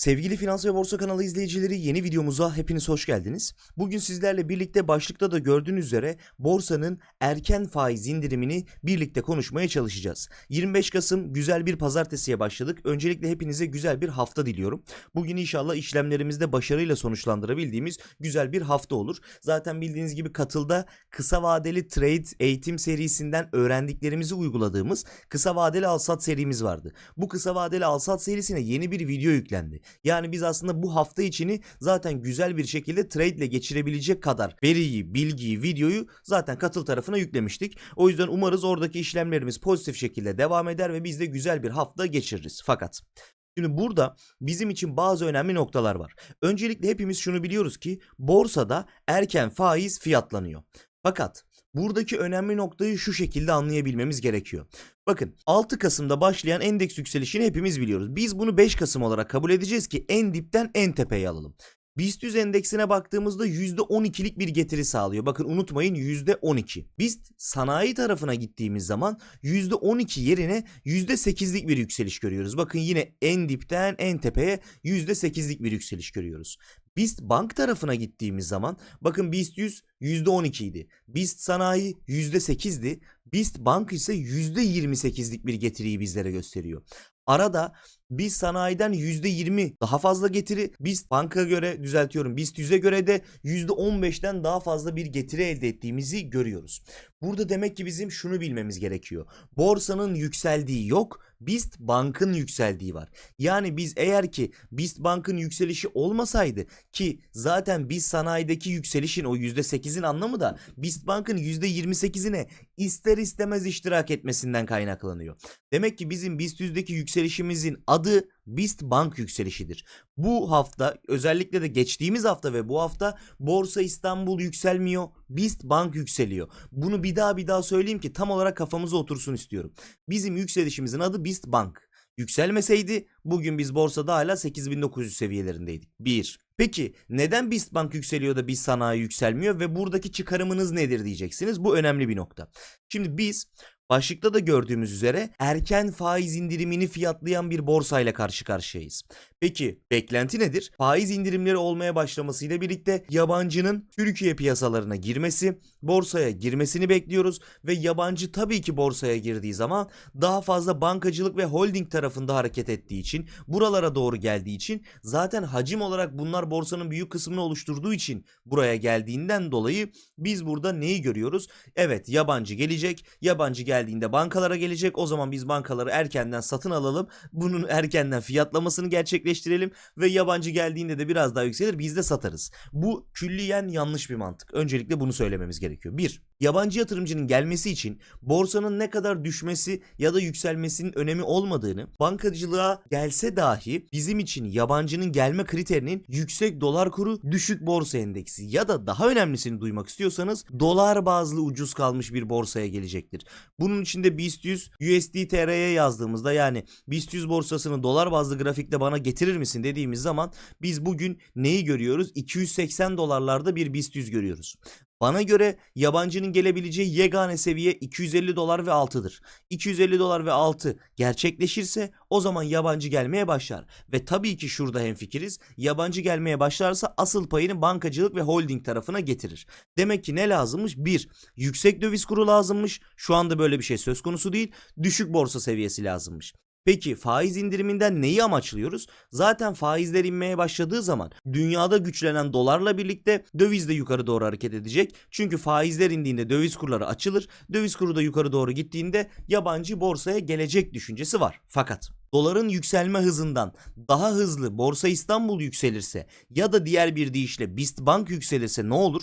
Sevgili Finans ve Borsa kanalı izleyicileri yeni videomuza hepiniz hoş geldiniz. Bugün sizlerle birlikte başlıkta da gördüğünüz üzere borsanın erken faiz indirimini birlikte konuşmaya çalışacağız. 25 Kasım güzel bir pazartesiye başladık. Öncelikle hepinize güzel bir hafta diliyorum. Bugün inşallah işlemlerimizde başarıyla sonuçlandırabildiğimiz güzel bir hafta olur. Zaten bildiğiniz gibi katılda kısa vadeli trade eğitim serisinden öğrendiklerimizi uyguladığımız kısa vadeli alsat serimiz vardı. Bu kısa vadeli alsat serisine yeni bir video yüklendi. Yani biz aslında bu hafta içini zaten güzel bir şekilde trade ile geçirebilecek kadar veriyi, bilgiyi, videoyu zaten katıl tarafına yüklemiştik. O yüzden umarız oradaki işlemlerimiz pozitif şekilde devam eder ve biz de güzel bir hafta geçiririz. Fakat Şimdi burada bizim için bazı önemli noktalar var. Öncelikle hepimiz şunu biliyoruz ki borsada erken faiz fiyatlanıyor. Fakat buradaki önemli noktayı şu şekilde anlayabilmemiz gerekiyor. Bakın 6 Kasım'da başlayan endeks yükselişini hepimiz biliyoruz. Biz bunu 5 Kasım olarak kabul edeceğiz ki en dipten en tepeye alalım. BIST 100 endeksine baktığımızda %12'lik bir getiri sağlıyor. Bakın unutmayın %12. BIST sanayi tarafına gittiğimiz zaman %12 yerine %8'lik bir yükseliş görüyoruz. Bakın yine en dipten en tepeye %8'lik bir yükseliş görüyoruz. BIST bank tarafına gittiğimiz zaman bakın BIST 100 %12 idi. BIST sanayi %8'di. BIST bank ise %28'lik bir getiriyi bizlere gösteriyor. Arada biz sanayiden %20 daha fazla getiri, BIST banka göre düzeltiyorum BIST 100'e göre de %15'ten daha fazla bir getiri elde ettiğimizi görüyoruz. Burada demek ki bizim şunu bilmemiz gerekiyor. Borsanın yükseldiği yok, BIST bankın yükseldiği var. Yani biz eğer ki BIST bankın yükselişi olmasaydı ki zaten biz sanayideki yükselişin o %8'in anlamı da BIST bankın %28'ine ister istemez iştirak etmesinden kaynaklanıyor. Demek ki bizim BIST 100'deki yükselişimizin adı BIST bank yükselişidir. Bu hafta özellikle de geçtiğimiz hafta ve bu hafta Borsa İstanbul yükselmiyor. BIST bank yükseliyor. Bunu bir daha bir daha söyleyeyim ki tam olarak kafamıza otursun istiyorum. Bizim yükselişimizin adı BIST bank. Yükselmeseydi bugün biz borsada hala 8900 seviyelerindeydik. 1. Peki neden BIST bank yükseliyor da BIST sanayi yükselmiyor ve buradaki çıkarımınız nedir diyeceksiniz. Bu önemli bir nokta. Şimdi biz Başlıkta da gördüğümüz üzere erken faiz indirimini fiyatlayan bir borsayla karşı karşıyayız. Peki beklenti nedir? Faiz indirimleri olmaya başlamasıyla birlikte yabancının Türkiye piyasalarına girmesi, borsaya girmesini bekliyoruz ve yabancı tabii ki borsaya girdiği zaman daha fazla bankacılık ve holding tarafında hareket ettiği için, buralara doğru geldiği için zaten hacim olarak bunlar borsanın büyük kısmını oluşturduğu için buraya geldiğinden dolayı biz burada neyi görüyoruz? Evet yabancı gelecek, yabancı geldiğinde bankalara gelecek. O zaman biz bankaları erkenden satın alalım. Bunun erkenden fiyatlamasını gerçekleştirelim ve yabancı geldiğinde de biraz daha yükselir biz de satarız. Bu külliyen yanlış bir mantık. Öncelikle bunu söylememiz gerekiyor. Bir, yabancı yatırımcının gelmesi için borsanın ne kadar düşmesi ya da yükselmesinin önemi olmadığını, bankacılığa gelse dahi bizim için yabancının gelme kriterinin yüksek dolar kuru, düşük borsa endeksi ya da daha önemlisini duymak istiyorsanız dolar bazlı ucuz kalmış bir borsaya gelecektir. Bunun için de BIST 100 USD TR'ye yazdığımızda yani BIST 100 borsasını dolar bazlı grafikte bana getirir misin dediğimiz zaman biz bugün neyi görüyoruz? 280 dolarlarda bir BIST 100 görüyoruz. Bana göre yabancının gelebileceği yegane seviye 250 dolar ve altıdır. 250 dolar ve altı gerçekleşirse o zaman yabancı gelmeye başlar. Ve tabii ki şurada hemfikiriz. Yabancı gelmeye başlarsa asıl payını bankacılık ve holding tarafına getirir. Demek ki ne lazımmış? 1. Yüksek döviz kuru lazımmış. Şu anda böyle bir şey söz konusu değil. Düşük borsa seviyesi lazımmış. Peki faiz indiriminden neyi amaçlıyoruz? Zaten faizler inmeye başladığı zaman dünyada güçlenen dolarla birlikte döviz de yukarı doğru hareket edecek. Çünkü faizler indiğinde döviz kurları açılır. Döviz kuru da yukarı doğru gittiğinde yabancı borsaya gelecek düşüncesi var. Fakat doların yükselme hızından daha hızlı Borsa İstanbul yükselirse ya da diğer bir deyişle BIST Bank yükselirse ne olur?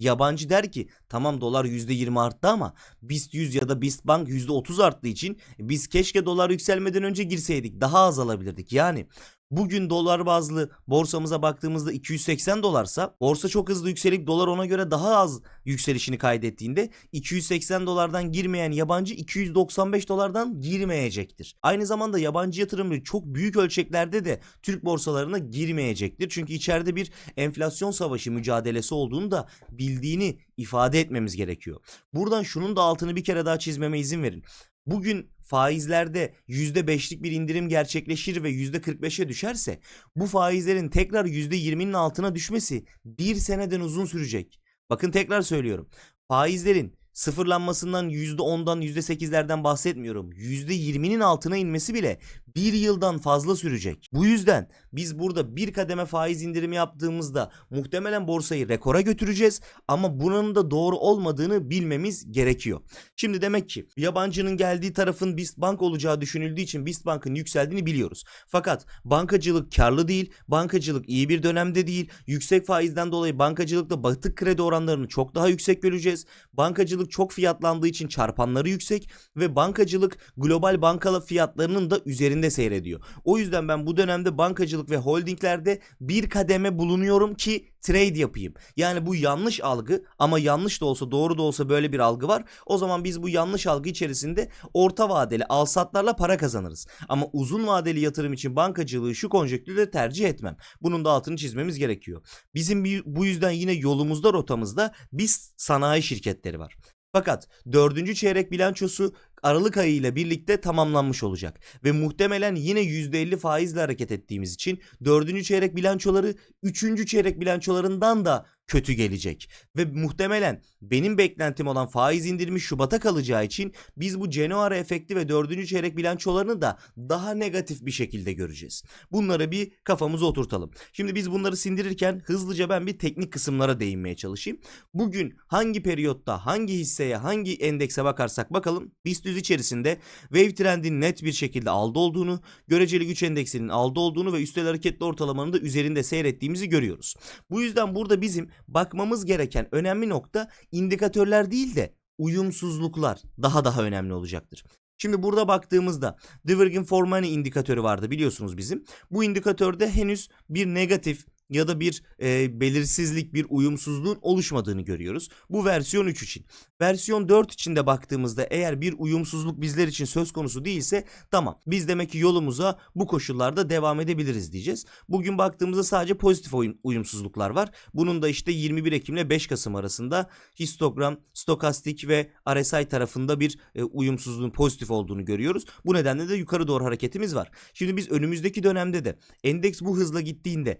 Yabancı der ki tamam dolar %20 arttı ama BIST 100 ya da BIST Bank %30 arttığı için biz keşke dolar yükselmeden önce girseydik daha az alabilirdik. Yani bugün dolar bazlı borsamıza baktığımızda 280 dolarsa borsa çok hızlı yükselip dolar ona göre daha az yükselişini kaydettiğinde 280 dolardan girmeyen yabancı 295 dolardan girmeyecektir. Aynı zamanda yabancı yatırımcı çok büyük ölçeklerde de Türk borsalarına girmeyecektir. Çünkü içeride bir enflasyon savaşı mücadelesi olduğunu da bildiğini ifade etmemiz gerekiyor. Buradan şunun da altını bir kere daha çizmeme izin verin. Bugün faizlerde %5'lik bir indirim gerçekleşir ve %45'e düşerse bu faizlerin tekrar %20'nin altına düşmesi bir seneden uzun sürecek. Bakın tekrar söylüyorum. Faizlerin sıfırlanmasından %10'dan %8'lerden bahsetmiyorum. %20'nin altına inmesi bile bir yıldan fazla sürecek. Bu yüzden biz burada bir kademe faiz indirimi yaptığımızda muhtemelen borsayı rekora götüreceğiz ama bunun da doğru olmadığını bilmemiz gerekiyor. Şimdi demek ki yabancının geldiği tarafın BIST Bank olacağı düşünüldüğü için BIST Bank'ın yükseldiğini biliyoruz. Fakat bankacılık karlı değil, bankacılık iyi bir dönemde değil. Yüksek faizden dolayı bankacılıkta batık kredi oranlarını çok daha yüksek göreceğiz. Bankacılık çok fiyatlandığı için çarpanları yüksek ve bankacılık global bankalı fiyatlarının da üzerinde seyrediyor. O yüzden ben bu dönemde bankacılık ve holdinglerde bir kademe bulunuyorum ki trade yapayım. Yani bu yanlış algı ama yanlış da olsa doğru da olsa böyle bir algı var. O zaman biz bu yanlış algı içerisinde orta vadeli alsatlarla para kazanırız. Ama uzun vadeli yatırım için bankacılığı şu konjektürde tercih etmem. Bunun da altını çizmemiz gerekiyor. Bizim bu yüzden yine yolumuzda rotamızda biz sanayi şirketleri var. Fakat dördüncü çeyrek bilançosu Aralık ayı ile birlikte tamamlanmış olacak. Ve muhtemelen yine %50 faizle hareket ettiğimiz için dördüncü çeyrek bilançoları üçüncü çeyrek bilançolarından da kötü gelecek. Ve muhtemelen benim beklentim olan faiz indirimi Şubat'a kalacağı için biz bu January efekti ve dördüncü çeyrek bilançolarını da daha negatif bir şekilde göreceğiz. Bunları bir kafamıza oturtalım. Şimdi biz bunları sindirirken hızlıca ben bir teknik kısımlara değinmeye çalışayım. Bugün hangi periyotta hangi hisseye hangi endekse bakarsak bakalım BIST 100 içerisinde wave trendin net bir şekilde aldı olduğunu, göreceli güç endeksinin aldı olduğunu ve üstel hareketli ortalamanın da üzerinde seyrettiğimizi görüyoruz. Bu yüzden burada bizim bakmamız gereken önemli nokta indikatörler değil de uyumsuzluklar daha daha önemli olacaktır. Şimdi burada baktığımızda Divergent for Money indikatörü vardı biliyorsunuz bizim. Bu indikatörde henüz bir negatif ya da bir e, belirsizlik, bir uyumsuzluğun oluşmadığını görüyoruz. Bu versiyon 3 için. Versiyon 4 için de baktığımızda eğer bir uyumsuzluk bizler için söz konusu değilse tamam. Biz demek ki yolumuza bu koşullarda devam edebiliriz diyeceğiz. Bugün baktığımızda sadece pozitif uyumsuzluklar var. Bunun da işte 21 Ekim ile 5 Kasım arasında histogram, stokastik ve RSI tarafında bir e, uyumsuzluğun pozitif olduğunu görüyoruz. Bu nedenle de yukarı doğru hareketimiz var. Şimdi biz önümüzdeki dönemde de endeks bu hızla gittiğinde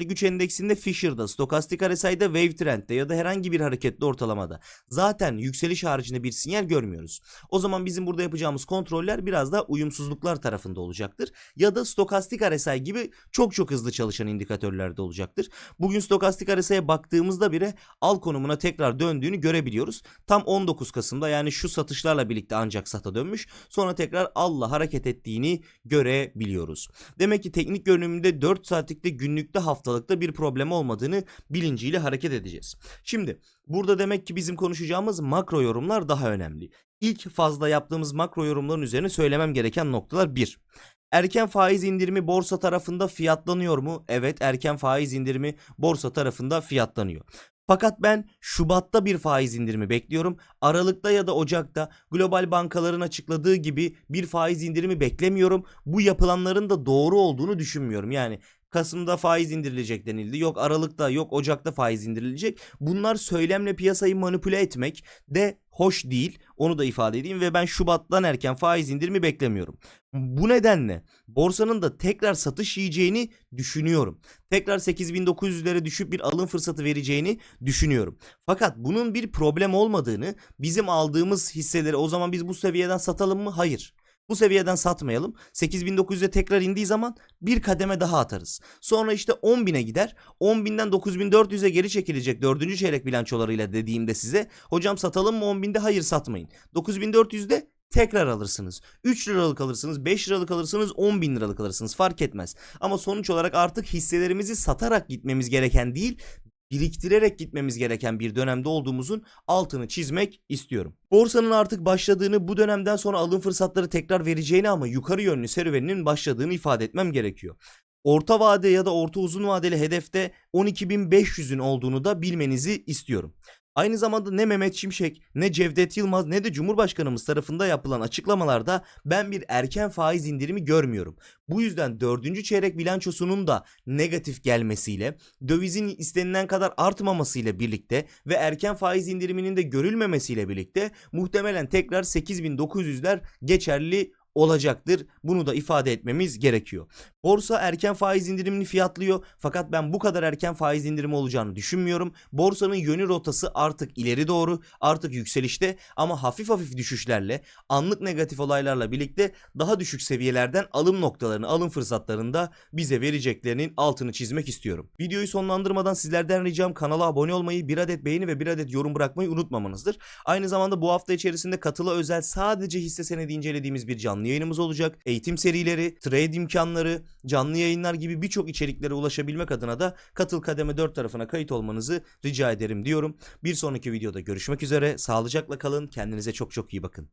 göreceli güç endeksinde Fisher'da, stokastik RSI'de, wave trend'de ya da herhangi bir hareketli ortalamada zaten yükseliş haricinde bir sinyal görmüyoruz. O zaman bizim burada yapacağımız kontroller biraz daha uyumsuzluklar tarafında olacaktır. Ya da stokastik RSI gibi çok çok hızlı çalışan indikatörlerde olacaktır. Bugün stokastik RSI'ye baktığımızda bile al konumuna tekrar döndüğünü görebiliyoruz. Tam 19 Kasım'da yani şu satışlarla birlikte ancak sata dönmüş. Sonra tekrar alla hareket ettiğini görebiliyoruz. Demek ki teknik görünümünde 4 saatlikte günlükte haftalıkta bir problem olmadığını bilinciyle hareket edeceğiz. Şimdi burada demek ki bizim konuşacağımız makro yorumlar daha önemli. İlk fazla yaptığımız makro yorumların üzerine söylemem gereken noktalar 1. Erken faiz indirimi borsa tarafında fiyatlanıyor mu? Evet erken faiz indirimi borsa tarafında fiyatlanıyor. Fakat ben Şubat'ta bir faiz indirimi bekliyorum. Aralık'ta ya da Ocak'ta global bankaların açıkladığı gibi bir faiz indirimi beklemiyorum. Bu yapılanların da doğru olduğunu düşünmüyorum. Yani Kasım'da faiz indirilecek denildi. Yok Aralık'ta yok Ocak'ta faiz indirilecek. Bunlar söylemle piyasayı manipüle etmek de hoş değil. Onu da ifade edeyim ve ben Şubat'tan erken faiz indirimi beklemiyorum. Bu nedenle borsanın da tekrar satış yiyeceğini düşünüyorum. Tekrar 8900'lere düşüp bir alım fırsatı vereceğini düşünüyorum. Fakat bunun bir problem olmadığını, bizim aldığımız hisseleri o zaman biz bu seviyeden satalım mı? Hayır. Bu seviyeden satmayalım. 8900'e tekrar indiği zaman bir kademe daha atarız. Sonra işte 10.000'e gider. 10.000'den 9400'e geri çekilecek 4. çeyrek bilançolarıyla dediğimde size hocam satalım mı 10.000'de? Hayır satmayın. 9400'de tekrar alırsınız. 3 liralık alırsınız, 5 liralık alırsınız, 10 bin liralık alırsınız fark etmez. Ama sonuç olarak artık hisselerimizi satarak gitmemiz gereken değil, biriktirerek gitmemiz gereken bir dönemde olduğumuzun altını çizmek istiyorum. Borsanın artık başladığını bu dönemden sonra alım fırsatları tekrar vereceğini ama yukarı yönlü serüveninin başladığını ifade etmem gerekiyor. Orta vade ya da orta uzun vadeli hedefte 12.500'ün olduğunu da bilmenizi istiyorum. Aynı zamanda ne Mehmet Şimşek, ne Cevdet Yılmaz, ne de Cumhurbaşkanımız tarafında yapılan açıklamalarda ben bir erken faiz indirimi görmüyorum. Bu yüzden dördüncü çeyrek bilançosunun da negatif gelmesiyle, dövizin istenilen kadar artmamasıyla birlikte ve erken faiz indiriminin de görülmemesiyle birlikte muhtemelen tekrar 8900'ler geçerli olacaktır. Bunu da ifade etmemiz gerekiyor. Borsa erken faiz indirimini fiyatlıyor fakat ben bu kadar erken faiz indirimi olacağını düşünmüyorum. Borsanın yönü rotası artık ileri doğru, artık yükselişte ama hafif hafif düşüşlerle, anlık negatif olaylarla birlikte daha düşük seviyelerden alım noktalarını, alım fırsatlarını da bize vereceklerinin altını çizmek istiyorum. Videoyu sonlandırmadan sizlerden ricam kanala abone olmayı, bir adet beğeni ve bir adet yorum bırakmayı unutmamanızdır. Aynı zamanda bu hafta içerisinde katıla özel sadece hisse senedi incelediğimiz bir canlı yayınımız olacak. Eğitim serileri, trade imkanları, canlı yayınlar gibi birçok içeriklere ulaşabilmek adına da katıl kademe 4 tarafına kayıt olmanızı rica ederim diyorum. Bir sonraki videoda görüşmek üzere. Sağlıcakla kalın. Kendinize çok çok iyi bakın.